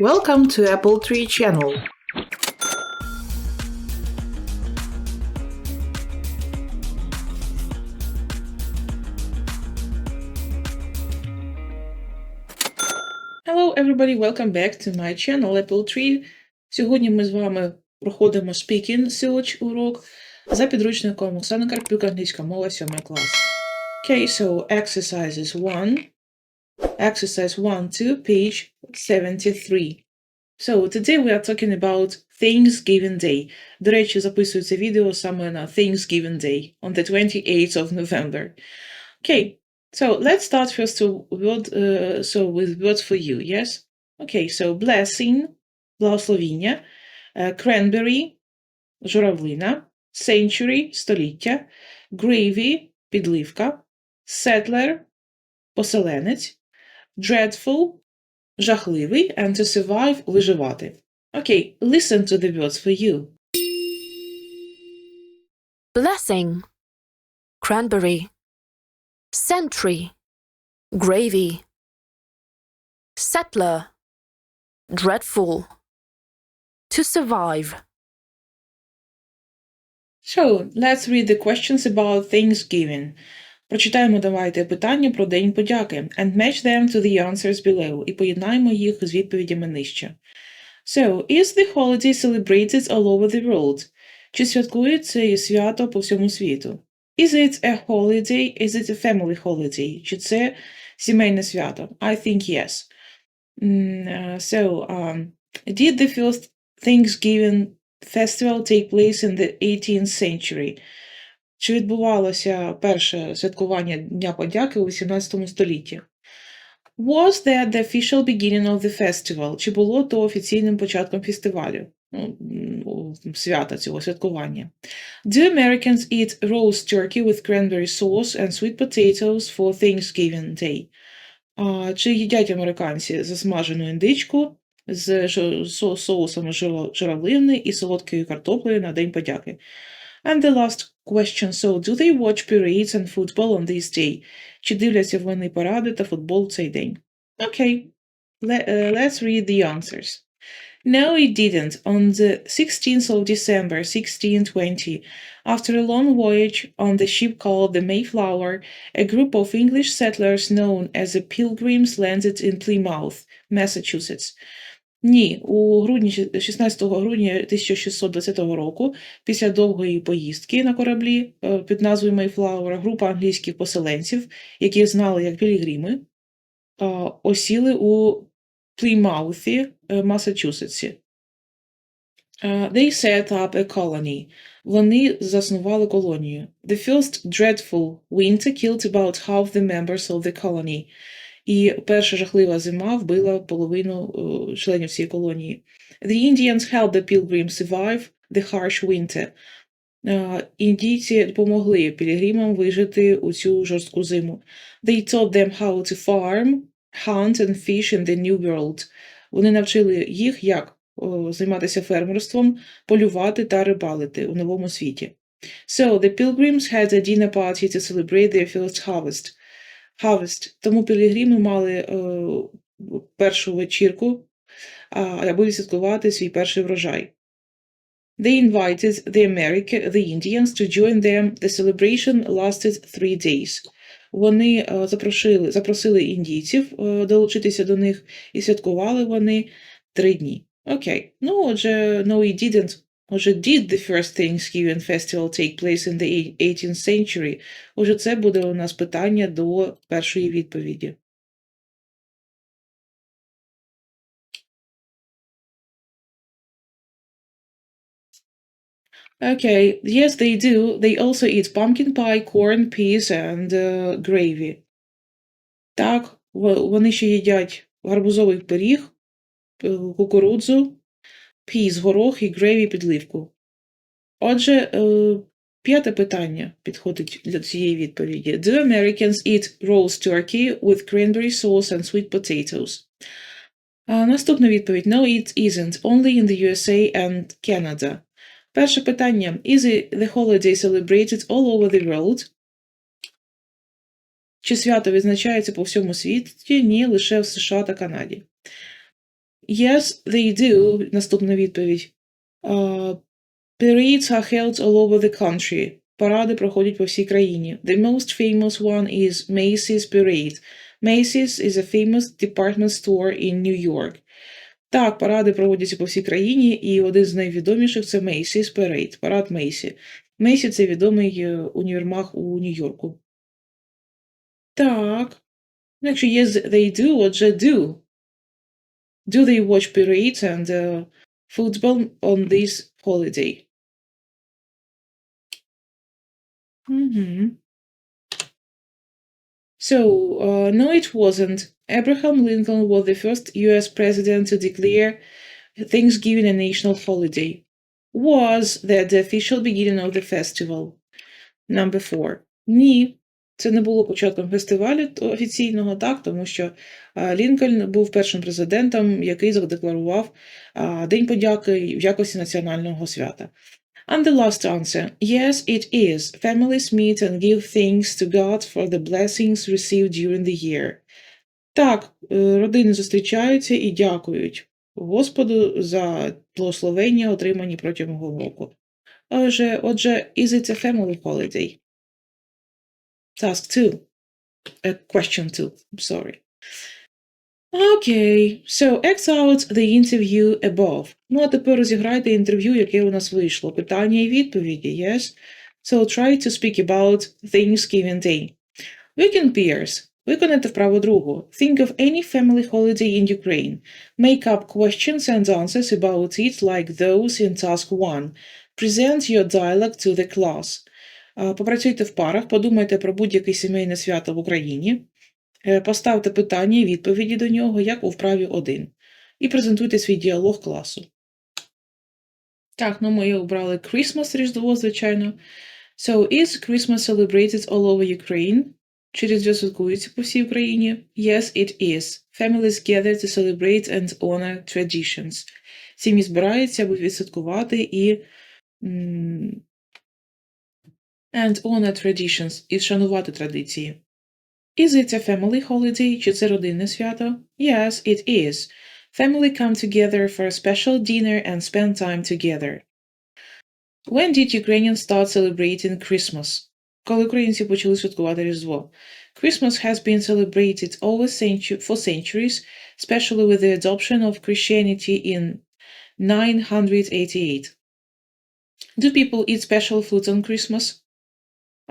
Welcome to Apple Tree channel. Hello everybody, welcome back to my channel Apple Tree. Сьогодні ми з вами проходимо Speaking Search урок за підручником Оксани Карпюк, англійська мова 7 клас. Okay, so exercises 1. Exercise 1 to page 73. So today we are talking about Thanksgiving Day. До речі, записується відео саме на Thanksgiving Day on the 28th of November. Okay, so let's start first to word, uh, so with words for you, yes? Okay, so blessing, благословіння, uh, cranberry, журавлина, century, століття, gravy, підливка, settler, поселенець, dreadful, жахливий, and to survive, виживати. Okay, listen to the words for you. blessing, cranberry, century, gravy, settler, dreadful, to survive. So, let's read the questions about Thanksgiving. Прочитаємо давайте питання про День подяки and match them to the answers below і поєднаємо їх з відповідями нижче. So, is the holiday celebrated all over the world? Чи святкують це свято по всьому світу? Is it a holiday? Is it a family holiday? Чи це сімейне свято? I think yes. Mm, uh, so, um, did the first Thanksgiving festival take place in the 18th century? Чи відбувалося перше святкування Дня подяки у 18 столітті? Was that the official beginning of the festival? Чи було то офіційним початком фестивалю? Ну, свята цього святкування. Do Americans eat roast turkey with cranberry sauce and sweet potatoes for Thanksgiving Day? А, чи їдять американці засмажену індичку з жо- со- соусом жиро- журавлини і солодкою картоплею на День подяки? And the last question. So, do they watch parades and football on this day? Чи дивляться вони паради та футбол в цей день? Okay, Let, uh, let's read the answers. No, it didn't. On the 16th of December, 1620, after a long voyage on the ship called the Mayflower, a group of English settlers known as the Pilgrims landed in Plymouth, Massachusetts. Ні, у грудні 16 грудня 1620 року, після довгої поїздки на кораблі е, під назвою Mayflower, група англійських поселенців, які знали як пілігрими, е, осіли у Плімауті, е, Масачусетсі. They set up a colony. Вони заснували колонію. The first dreadful winter killed about half the members of the colony. І перша жахлива зима вбила половину е, членів цієї колонії. The Indians helped the pilgrims survive the harsh winter. Е, Індійці допомогли пілігримам вижити у цю жорстку зиму. They taught them how to farm, hunt and fish in the new world. Вони навчили їх, як о, займатися фермерством, полювати та рибалити у новому світі. So, the pilgrims had a dinner party to celebrate their first harvest. Harvest. Тому пілігрими мали е, першу вечірку, аби відсвяткувати свій перший врожай. They invited the America, the Indians to join them. The celebration lasted three days. Вони е, запросили, запросили індійців е, долучитися до них, і святкували вони три дні. Окей. Ну, отже, no, it didn't. Отже, did the first Thanksgiving festival take place in the 18th century? Отже, це буде у нас питання до першої відповіді. Okay, yes, they do. They also eat pumpkin pie, corn, peas and uh, gravy. Так, вони ще їдять гарбузовий пиріг, е, кукурудзу, peas, горох і gravy підливку. Отже, е, п'яте питання підходить для цієї відповіді. Do Americans eat roast turkey with cranberry sauce and sweet potatoes? Наступна відповідь. No, it isn't. Only in the USA and Canada. Перше питання. Is the holiday celebrated all over the world? Чи свято відзначається по всьому світі? Ні, лише в США та Канаді. Yes, they do. Наступна відповідь. Uh, parades are held all over the country. Паради проходять по всій країні. The most famous one is Macy's Parade. Macy's is a famous department store in New York. Так, паради проводяться по всій країні, і один з найвідоміших це Macy's Parade, парад Мейсі. Мейсі це відомий е, універмаг у Нью-Йорку. Так. Ну, Якщо yes, they do, отже do. Do they watch parades and uh, football on this holiday? Mhm. So, uh, no, it wasn't. Abraham Lincoln was the first US president to declare Thanksgiving a national holiday. Was that the official beginning of the festival? Number four. Ні, це не було початком фестивалю офіційного, так, тому що Лінкольн був першим президентом, який задекларував День подяки в якості національного свята. And the last answer. Yes, it is. Families meet and give thanks to God for the blessings received during the year. Так, е, родини зустрічаються і дякують Господу за благословення, отримані протягом року. Отже, отже, is it a family holiday? Task 2. Uh, question 2. I'm sorry. Okay, so X out the interview above. Ну, а тепер розіграйте інтерв'ю, яке у нас вийшло. Питання і відповіді, yes? So try to speak about Thanksgiving Day. Weekend pairs. Виконайте вправо другу. Think of any family holiday in Ukraine. Make up questions and answers about it like those in task 1. Present your dialogue to the class. А, Попрацюйте в парах, подумайте про будь-яке сімейне свято в Україні. Е, Поставте питання і відповіді до нього, як у вправі 1. І презентуйте свій діалог класу. Так, ну ми обрали Christmas Різдво, звичайно. So, is Christmas celebrated all over Ukraine? Чи Різдво святкується по всій Україні? Yes, it is. Families gather to celebrate and honor traditions. Сім'ї збираються, аби відсвяткувати і and honor traditions, і шанувати традиції. Is it a family holiday? Чи це родинне свято? Yes, it is. Family come together for a special dinner and spend time together. When did Ukrainians start celebrating Christmas? Коли українці почали святкувати Різдво? Christmas has been celebrated over centu- for centuries, especially with the adoption of Christianity in 988. Do people eat special foods on Christmas?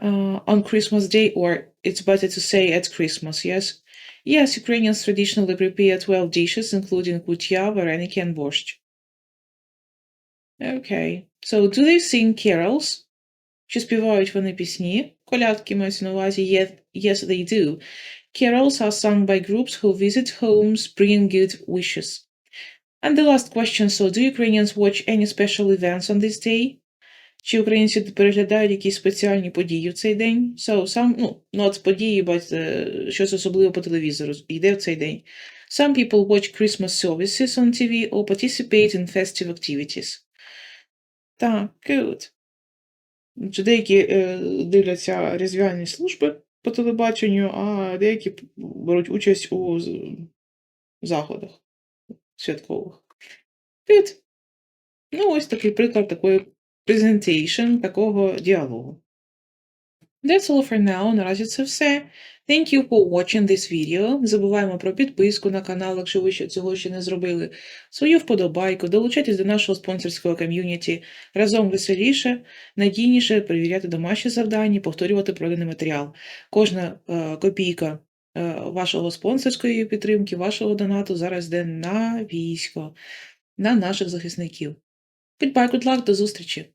uh, on Christmas Day, or it's better to say at Christmas, yes? Yes, Ukrainians traditionally prepare 12 dishes, including kutya, vareniki, and borscht. Okay, so do they sing carols? Чи співають вони пісні? Колядки мають на увазі. Yes, yes, they do. Carols are sung by groups who visit homes, bringing good wishes. And the last question, so do Ukrainians watch any special events on this day? Чи українці переглядають якісь спеціальні події в цей день? So, some, ну, not події, but е, щось особливе по телевізору йде в цей день. Some people watch Christmas services on TV or participate in festive activities. Так, good. Деякі е, дивляться різдвяні служби по телебаченню, а деякі беруть участь у заходах святкових. Good. Ну, ось такий приклад такої presentation, такого діалогу. That's all for now. Наразі це все. Thank you for watching this video. Не забуваємо про підписку на канал, якщо ви ще цього ще не зробили, свою вподобайку, долучайтесь до нашого спонсорського ком'юніті. Разом веселіше, надійніше перевіряти домашні завдання, повторювати проданий матеріал. Кожна е, копійка е, вашого спонсорської підтримки, вашого донату зараз йде на військо, на наших захисників. Goodbye, good luck, до зустрічі!